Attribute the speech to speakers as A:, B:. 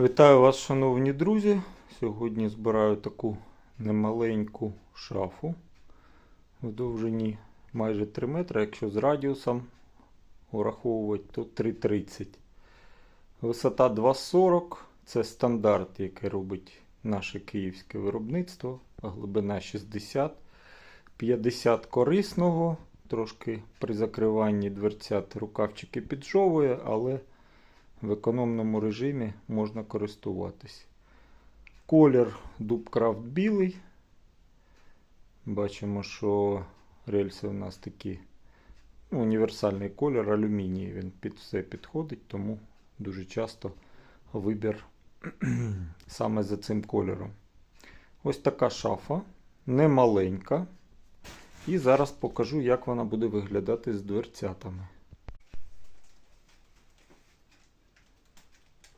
A: Вітаю вас, шановні друзі. Сьогодні збираю таку немаленьку шафу в довжині майже 3 метри, якщо з радіусом ураховувати, то 3,30. Висота 2,40 це стандарт, який робить наше київське виробництво. Глибина 60, 50 корисного. Трошки при закриванні дверцят рукавчики піджовує, але економному режимі можна користуватись. Колір Дубкрафт білий. Бачимо, що рельси у нас такі ну, універсальний колір, алюміній. Він під все підходить, тому дуже часто вибір саме за цим кольором. Ось така шафа, не маленька. І зараз покажу, як вона буде виглядати з дверцятами.